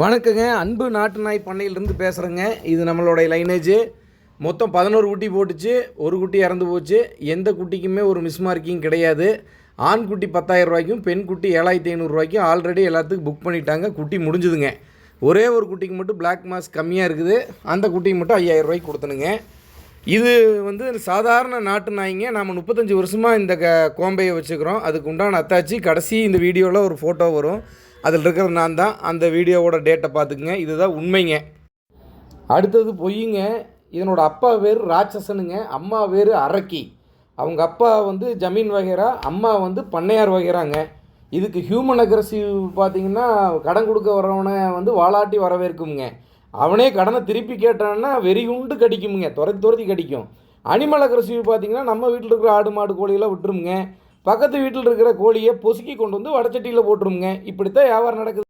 வணக்கங்க. அன்பு நாட்டு நாய் பண்ணையிலிருந்து பேசுகிறேங்க இது நம்மளுடைய லைனேஜ். மொத்தம் பதினோரு குட்டி போட்டுச்சு. ஒரு குட்டி இறந்து போச்சு. எந்த குட்டிக்குமே ஒரு மிஸ் மார்க்கிங் கிடையாது. ஆண் குட்டி பத்தாயிரம் ரூபாய்க்கும் பெண் குட்டி ஏழாயிரத்தி ஐநூறுரூவாய்க்கும் ஆல்ரெடி எல்லாத்துக்கும் புக் பண்ணிட்டாங்க. குட்டி முடிஞ்சுதுங்க. ஒரே ஒரு குட்டிக்கு மட்டும் பிளாக் மாஸ் கம்மியாக இருக்குது. அந்த குட்டிக்கு மட்டும் ஐயாயிரம் ரூபாய்க்கு கொடுத்தனுங்க. இது வந்து சாதாரண நாட்டு நாய்ங்க நாம் முப்பத்தஞ்சு வருஷமாக இந்த க கோம்பையை வச்சுக்கிறோம். அதுக்கு உண்டான அத்தாச்சி. கடைசி இந்த வீடியோவில் ஒரு ஃபோட்டோ வரும். அதில் இருக்கிற நான் தான் அந்த வீடியோவோட டேட்டை பார்த்துக்குங்க. இதுதான் உண்மைங்க. அடுத்தது பொய்யுங்க இதனோட அப்பா பேர் ராட்சசனுங்க. அம்மா பேர் அரக்கி. அவங்க அப்பா வந்து ஜமீன் வகைரா அம்மா வந்து பண்ணையார் வகைராங்க. இதுக்கு ஹியூமன் அக்ரஸிவ் பார்த்தீங்கன்னா கடன் கொடுக்க வரவனை வந்து வாலாட்டி வரவேற்குங்க அவனே கடனை திருப்பி கேட்டான்னா வெறி உண்டு கடிக்குமுங்க. துரத்தி துரத்தி கடிக்கும். அனிமல் அக்ரஸிவ் பார்த்தீங்கன்னா நம்ம வீட்டில் இருக்கிற ஆடு மாடு கோழியெல்லாம் விட்டுருமுங்க. பக்கத்து வீட்டில் இருக்கிற கோழியை பொசுக்கி கொண்டு வந்து வடச்சட்டியில் போட்டுருங்க இப்படித்தான் வியாபாரம் நடக்குது.